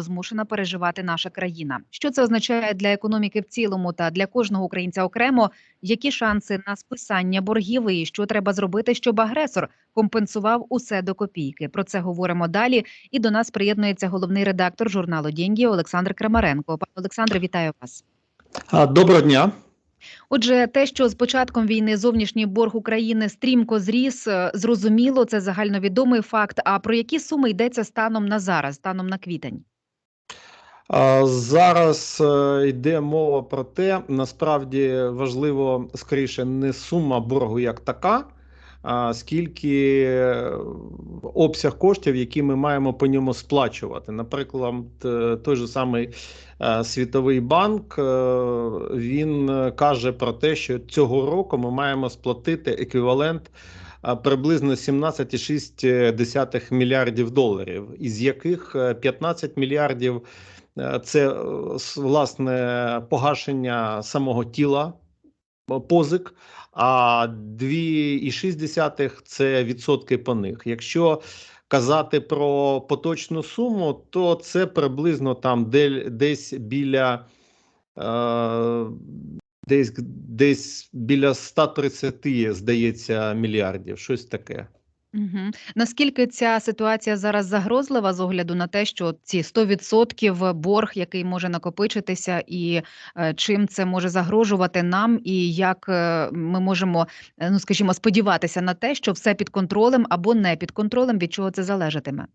змушена переживати наша країна. Що це означає для економіки в цілому та для кожного українця окремо? Які шанси на списання боргів і що треба зробити, щоб агресор компенсував усе до копійки? Про це говоримо далі. І до нас приєднується головний редактор журналу «Деньги» Олександр Крамаренко. Пане Олександре, вітаю вас. Доброго дня. Отже, те, що з початком війни зовнішній борг України стрімко зріс, е, зрозуміло, це загальновідомий факт. А про які суми йдеться станом на зараз, станом на квітень? Зараз е, йде мова про те, насправді важливо скоріше не сума боргу як така, а скільки е, обсяг коштів, які ми маємо по ньому сплачувати. Наприклад, е, той же самий Світовий банк він каже про те, що цього року ми маємо сплатити еквівалент. Приблизно 17,6 мільярдів доларів, із яких е, 15 мільярдів це е, власне погашення самого тіла е, позик, а 2,6 це відсотки по них. Якщо казати про поточну суму, то це приблизно там де- десь біля. е, Десь, десь біля 130, здається, мільярдів, щось таке. Угу. Наскільки ця ситуація зараз загрозлива з огляду на те, що ці 100% борг, який може накопичитися, і е, чим це може загрожувати нам, і як е, ми можемо, е, ну скажімо, сподіватися на те, що все під контролем або не під контролем, від чого це залежатиме?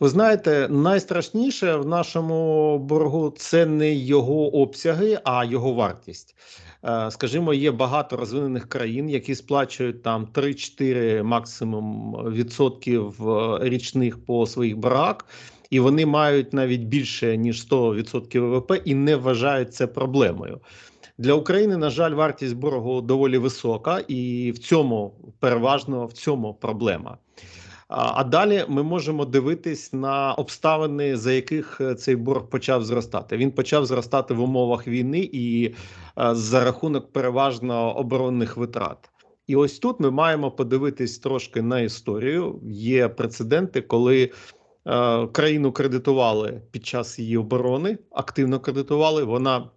Ви знаєте, найстрашніше в нашому боргу це не його обсяги, а його вартість. Е, Скажімо, є багато розвинених країн, які сплачують там 3-4 максимум відсотків е, річних по своїх боргах, і вони мають навіть більше ніж 100% ВВП і не вважають це проблемою. Для України, на жаль, вартість боргу доволі висока, і в цьому переважно в цьому проблема. А далі ми можемо дивитись на обставини, за яких е, цей борг почав зростати. Він почав зростати в умовах війни і е, за рахунок переважно оборонних витрат. І ось тут ми маємо подивитись трошки на історію. Є прецеденти, коли е, країну кредитували під час її оборони, активно кредитували. Вона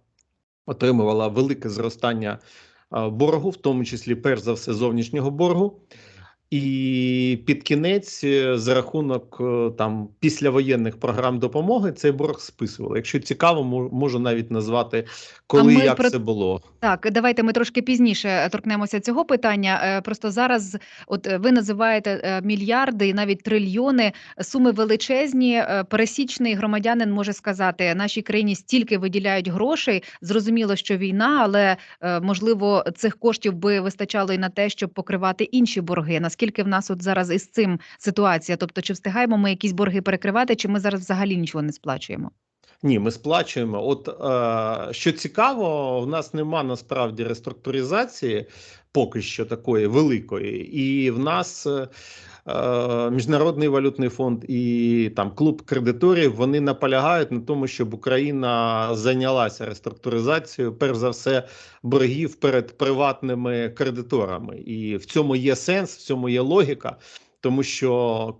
отримувала велике зростання е, боргу, в тому числі, перш за все, зовнішнього боргу. І під кінець, е, за рахунок е, там післявоєнних програм допомоги, цей борг списували. Якщо цікаво, можу навіть назвати, коли і як про- це було. Так, давайте ми трошки пізніше е, торкнемося цього питання. Просто зараз, от ви називаєте мільярди і навіть трильйони, суми величезні. Пересічний громадянин може сказати, нашій країні стільки виділяють грошей. Зрозуміло, що війна, але можливо цих коштів би вистачало і на те, щоб покривати інші борги. Наскільки в нас от зараз із цим ситуація? Тобто, чи встигаємо ми якісь борги перекривати, чи ми зараз взагалі нічого не сплачуємо? Ні, ми сплачуємо. От е, що цікаво, в нас нема насправді реструктуризації поки що такої великої, і в нас. е, е, Міжнародний валютний фонд і там клуб кредиторів вони наполягають на тому, щоб Україна зайнялася реструктуризацією, перш за все, боргів перед приватними кредиторами. І в цьому є сенс, в цьому є логіка, тому що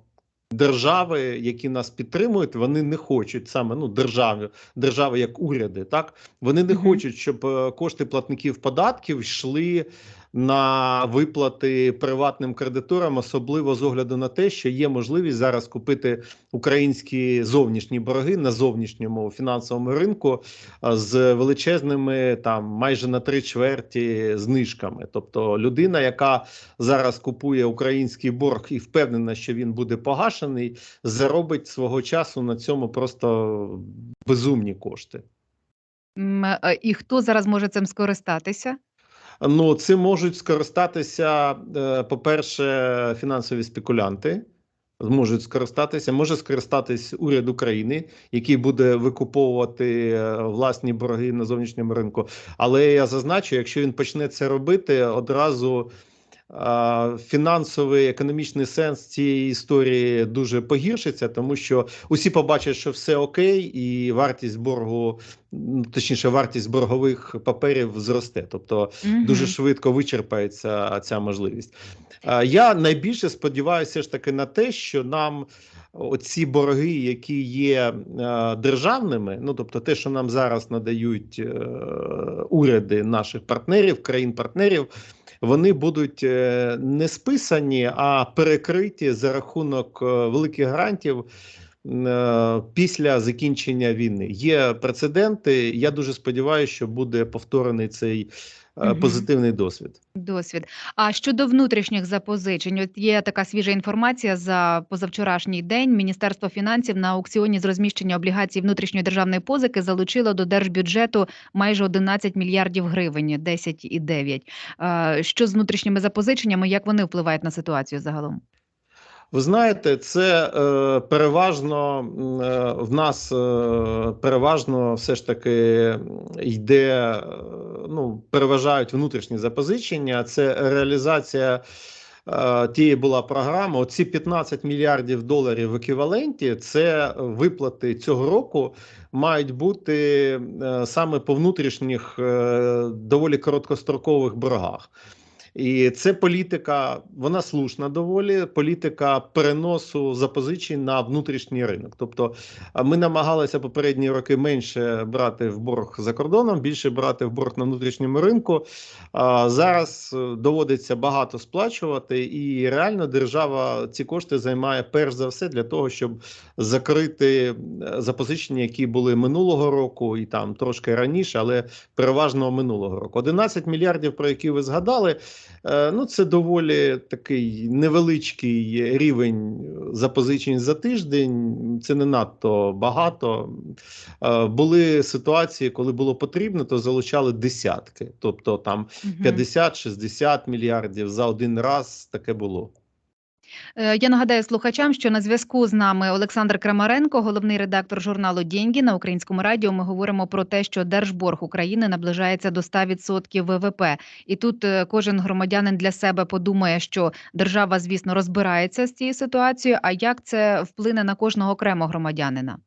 держави, які нас підтримують, вони не хочуть саме ну держави, держави як уряди, так вони не Мгм. хочуть, щоб е, кошти платників податків йшли на виплати приватним кредиторам, особливо з огляду на те, що є можливість зараз купити українські зовнішні борги на зовнішньому фінансовому ринку з величезними там майже на три чверті знижками. Тобто людина, яка зараз купує український борг і впевнена, що він буде погашений, заробить свого часу на цьому просто безумні кошти. Е, І хто зараз може цим скористатися? Ну, цим можуть скористатися, е, по-перше, фінансові спекулянти. Можуть скористатися, може скористатись уряд України, який буде викуповувати е, власні борги на зовнішньому ринку. Але я зазначу, якщо він почне це робити, одразу фінансовий економічний сенс цієї історії дуже погіршиться, тому що усі побачать, що все окей, і вартість боргу, точніше, вартість боргових паперів зросте. Тобто дуже швидко вичерпається ця можливість. Я найбільше сподіваюся ж таки на те, що нам оці борги, які є е, державними, ну тобто те, що нам зараз надають е, уряди наших партнерів, країн-партнерів, вони будуть е, не списані, а перекриті за рахунок е, великих грантів. е, Після закінчення війни є прецеденти. Я дуже сподіваюся, що буде повторений цей е, позитивний досвід. Досвід. А щодо внутрішніх запозичень, от є така свіжа інформація за позавчорашній день. Міністерство фінансів на аукціоні з розміщення облігацій внутрішньої державної позики залучило до держбюджету майже 11 мільярдів гривень, 10,9. Е, Що з внутрішніми запозиченнями, як вони впливають на ситуацію загалом? Ви знаєте, це е, переважно е, в нас е, переважно все ж таки йде, е, ну, переважають внутрішні запозичення. Це реалізація е, тієї була програма. Оці 15 мільярдів доларів в еквіваленті це виплати цього року мають бути е, саме по внутрішніх е, доволі короткострокових боргах. І це політика, вона слушна доволі. Політика переносу запозичень на внутрішній ринок. Тобто, ми намагалися попередні роки менше брати в борг за кордоном, більше брати в борг на внутрішньому ринку. Зараз е, доводиться багато сплачувати, і реально держава ці кошти займає перш за все для того, щоб закрити е, запозичення, які були минулого року, і там трошки раніше, але переважно минулого року. 11 мільярдів, про які ви згадали. Е, Ну, це доволі такий невеличкий рівень запозичень за тиждень. Це не надто багато. Е, Були ситуації, коли було потрібно, то залучали десятки, тобто там Мгм. 50-60 мільярдів за один раз таке було. Е, Я нагадаю слухачам, що на зв'язку з нами Олександр Крамаренко, головний редактор журналу «Деньги» на українському радіо. Ми говоримо про те, що держборг України наближається до 100% ВВП. І тут е, кожен громадянин для себе подумає, що держава, звісно, розбирається з цією ситуацією. А як це вплине на кожного окремо громадянина?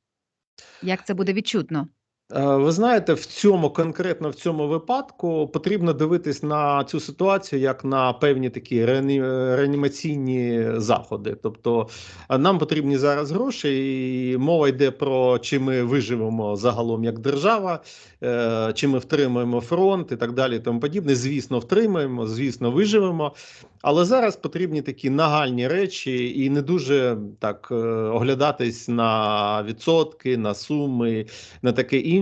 Як це буде відчутно? Е, Ви знаєте, в цьому конкретно в цьому випадку потрібно дивитись на цю ситуацію як на певні такі реані- реанімаційні заходи. Тобто е, нам потрібні зараз гроші, і мова йде про чи ми виживемо загалом як держава, е, чи ми втримаємо фронт і так далі. Тому подібне. Звісно, втримаємо, звісно, виживемо. Але зараз потрібні такі нагальні речі, і не дуже так оглядатись на відсотки, на суми, на таке інше.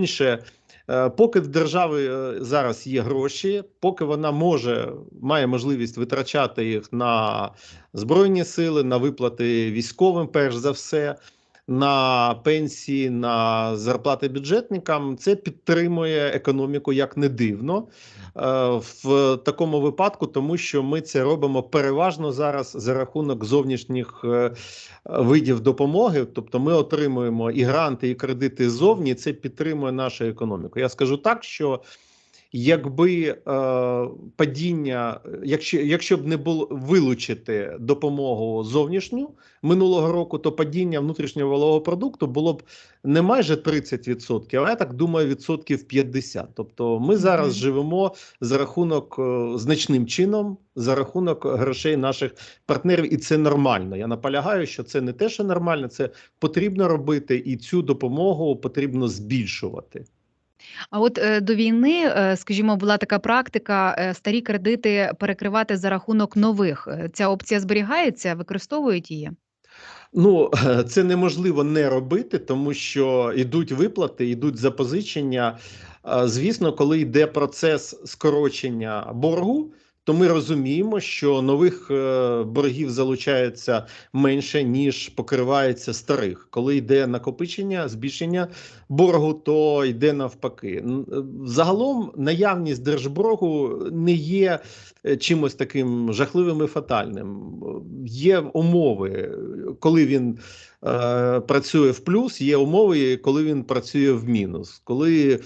Е, Поки в держави е, зараз є гроші, поки вона може має можливість витрачати їх на збройні сили, на виплати військовим, перш за все, на пенсії, на зарплати бюджетникам, це підтримує економіку як не дивно е, в такому випадку, тому що ми це робимо переважно зараз за рахунок зовнішніх е, видів допомоги. Тобто, ми отримуємо і гранти, і кредити ззовні. Це підтримує нашу економіку. Я скажу так, що якби е, падіння, якщо, якщо б не було вилучити допомогу зовнішню минулого року, то падіння внутрішнього валового продукту було б не майже 30%, але я так думаю, відсотків 50%. Тобто ми зараз живемо за рахунок е, значним чином, за рахунок грошей наших партнерів, і це нормально. Я наполягаю, що це не те, що нормально, це потрібно робити, і цю допомогу потрібно збільшувати. А от е, до війни, е, скажімо, була така практика е, старі кредити перекривати за рахунок нових. Ця опція зберігається, використовують її? Ну, це неможливо не робити, тому що йдуть виплати, йдуть запозичення. Звісно, коли йде процес скорочення боргу, то ми розуміємо, що нових е, боргів залучається менше, ніж покривається старих. Коли йде накопичення, збільшення боргу, то йде навпаки. Е, Загалом наявність держборгу не є е, чимось таким жахливим і фатальним. Є умови, коли він працює в плюс, є умови, коли він працює в мінус. Коли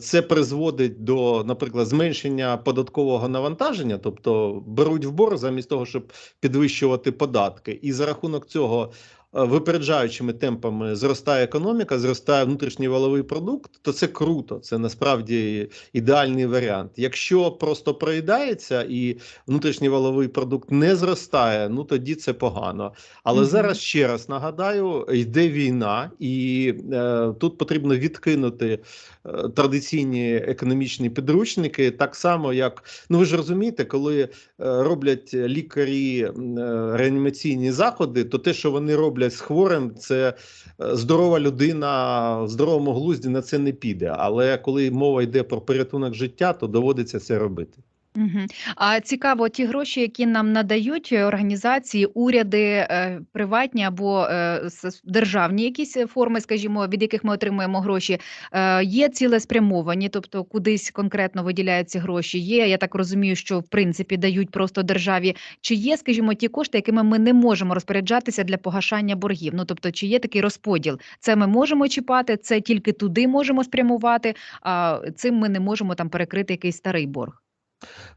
це призводить до, наприклад, зменшення податкового навантаження, тобто беруть в борг замість того, щоб підвищувати податки, і за рахунок цього випереджаючими темпами зростає економіка, зростає внутрішній валовий продукт, то це круто. Це насправді ідеальний варіант. Якщо просто проїдається і внутрішній валовий продукт не зростає, ну тоді це погано. Але Мгм. зараз ще раз нагадаю, йде війна, і е, тут потрібно відкинути е, традиційні економічні підручники, так само як ну ви ж розумієте, коли е, роблять лікарі е, реанімаційні заходи, то те, що вони роблять з хворим, це е, здорова людина в здоровому глузді на це не піде. Але коли мова йде про порятунок життя, то доводиться це робити. Мгм. А цікаво, ті гроші, які нам надають е, організації, уряди, е, приватні або е, державні якісь форми, скажімо, від яких ми отримуємо гроші, є цілеспрямовані, тобто кудись конкретно виділяють ці гроші. Є, я так розумію, що в принципі дають просто державі. Чи є, скажімо, ті кошти, якими ми не можемо розпоряджатися для погашання боргів? Ну тобто, чи є такий розподіл? Це ми можемо чіпати, це тільки туди можемо спрямувати, а цим ми не можемо там перекрити якийсь старий борг.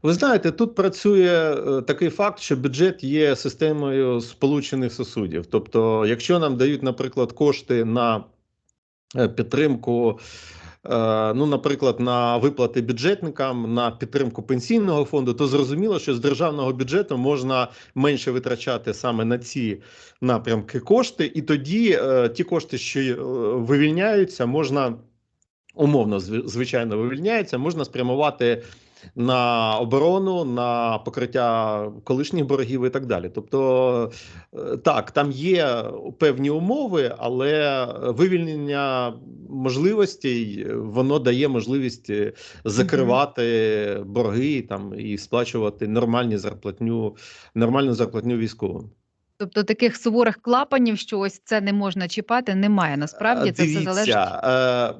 Ви знаєте, тут працює е, такий факт, що бюджет є системою сполучених сусудів. Тобто, якщо нам дають, наприклад, кошти на е, підтримку, е, ну, наприклад, на виплати бюджетникам, на підтримку пенсійного фонду, то зрозуміло, що з державного бюджету можна менше витрачати саме на ці напрямки кошти, і тоді е, ті кошти, що вивільняються, можна умовно, звичайно, вивільняються, можна спрямувати на оборону, на покриття колишніх боргів і так далі. Тобто, е, так, там є певні умови, але вивільнення можливостей воно дає можливість е, закривати борги там і сплачувати нормальні зарплатню, нормальну зарплатню військовим. Тобто таких суворих клапанів, що ось це не можна чіпати, немає. Насправді це все залежить. Е,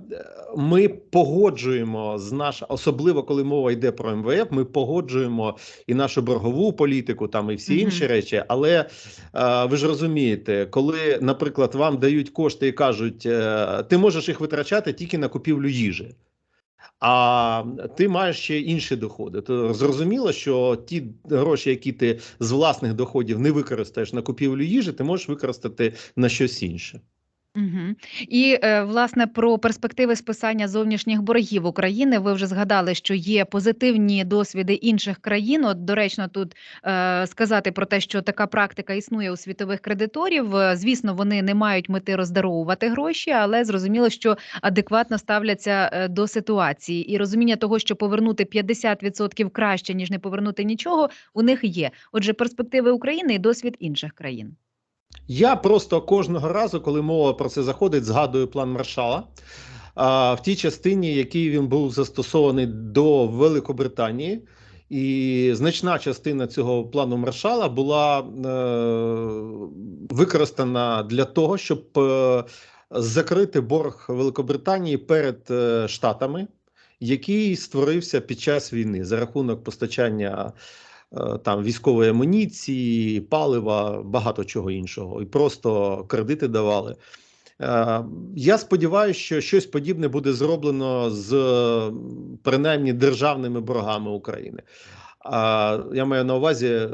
ми погоджуємо з наш, особливо коли мова йде про МВФ, ми погоджуємо і нашу боргову політику, там і всі Мгм. інші речі. Але е, ви ж розумієте, коли, наприклад, вам дають кошти і кажуть, е, ти можеш їх витрачати тільки на купівлю їжі. А ти маєш ще інші доходи. То зрозуміло, що ті гроші, які ти з власних доходів не використаєш на купівлю їжі, ти можеш використати на щось інше. Угу. І е, власне про перспективи списання зовнішніх боргів України. Ви вже згадали, що є позитивні досвіди інших країн. От доречно тут е, сказати про те, що така практика існує у світових кредиторів. Е, Звісно, вони не мають мети роздаровувати гроші, але зрозуміло, що адекватно ставляться е, до ситуації, і розуміння того, що повернути 50% краще ніж не повернути нічого, у них є. Отже, перспективи України і досвід інших країн. Я просто кожного разу, коли мова про це заходить, згадую план Маршала. А, в тій частині, який він був застосований до Великобританії, і значна частина цього плану Маршала була е, використана для того, щоб е, закрити борг Великобританії перед е, Штатами, який створився під час війни за рахунок постачання там військової амуніції, палива, багато чого іншого, і просто кредити давали. Е, Я сподіваюся, що щось подібне буде зроблено з е, принаймні державними боргами України. А я маю на увазі е,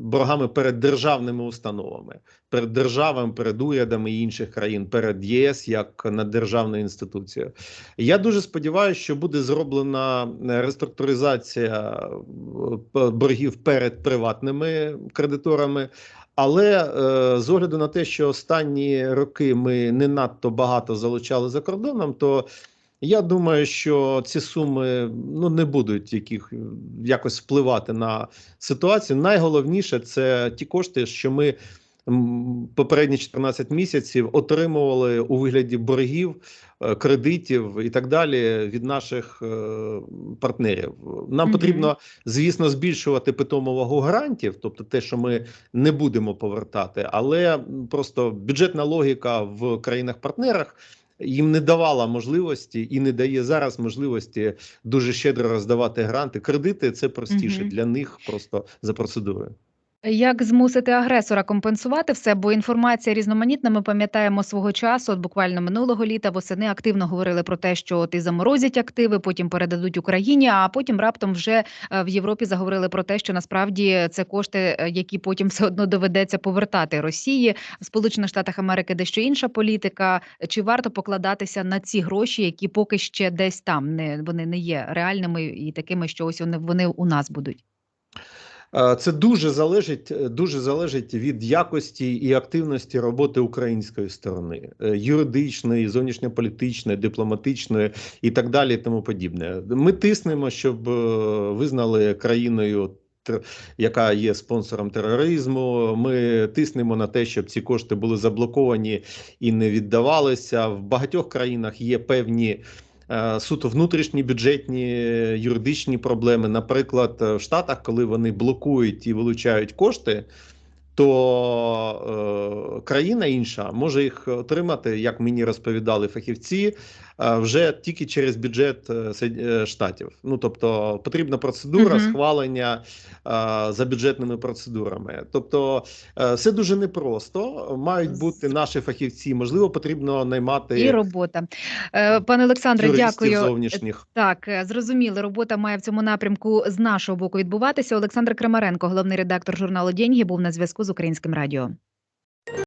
боргами перед державними установами, перед державами, перед урядами інших країн, перед ЄС як наддержавною інституцією. Я дуже сподіваюся, що буде зроблена е, реструктуризація е, боргів перед приватними кредиторами. Але е, з огляду на те, що останні роки ми не надто багато залучали за кордоном, то я думаю, що ці суми ну не будуть яких якось впливати на ситуацію. Найголовніше це ті кошти, що ми попередні 14 місяців отримували у вигляді боргів, е, кредитів і так далі від наших е, партнерів. Нам потрібно, звісно, збільшувати питому вагу гарантів, тобто те, що ми не будемо повертати, але просто бюджетна логіка в країнах-партнерах їм не давала можливості і не дає зараз можливості дуже щедро роздавати гранти. Кредити це простіше угу. для них просто за процедурою. Як змусити агресора компенсувати все? Бо інформація різноманітна. Ми пам'ятаємо свого часу, от буквально минулого літа восени активно говорили про те, що і заморозять активи, потім передадуть Україні. А потім раптом вже е, в Європі заговорили про те, що насправді це кошти, е, які потім все одно доведеться повертати Росії. В Сполучених Штатах Америки дещо інша політика. Чи варто покладатися на ці гроші, які поки ще десь там не вони не є реальними і такими, що ось вони вони у нас будуть? Е, Це дуже залежить, е, дуже залежить від якості і активності роботи української сторони, е, юридичної, зовнішньополітичної, дипломатичної і так далі. і Тому подібне. Ми тиснемо, щоб визнали країною. Яка є спонсором тероризму, ми тиснемо на те, щоб ці кошти були заблоковані і не віддавалися. В багатьох країнах є певні суто внутрішні бюджетні е, юридичні проблеми. Наприклад, е, в Штатах, коли вони блокують і вилучають кошти, то е, країна інша може їх отримати, як мені розповідали фахівці, е, вже тільки через бюджет е, е, штатів. Ну тобто потрібна процедура Мгм. схвалення за бюджетними процедурами. Тобто, е, все дуже непросто. Мають бути наші фахівці. Можливо, потрібно наймати І робота. Пане Олександре, дякую. зовнішніх. Так, зрозуміли, робота має в цьому напрямку з нашого боку відбуватися. Олександр Крамаренко, головний редактор журналу «Деньги», був на зв'язку з Українським радіо.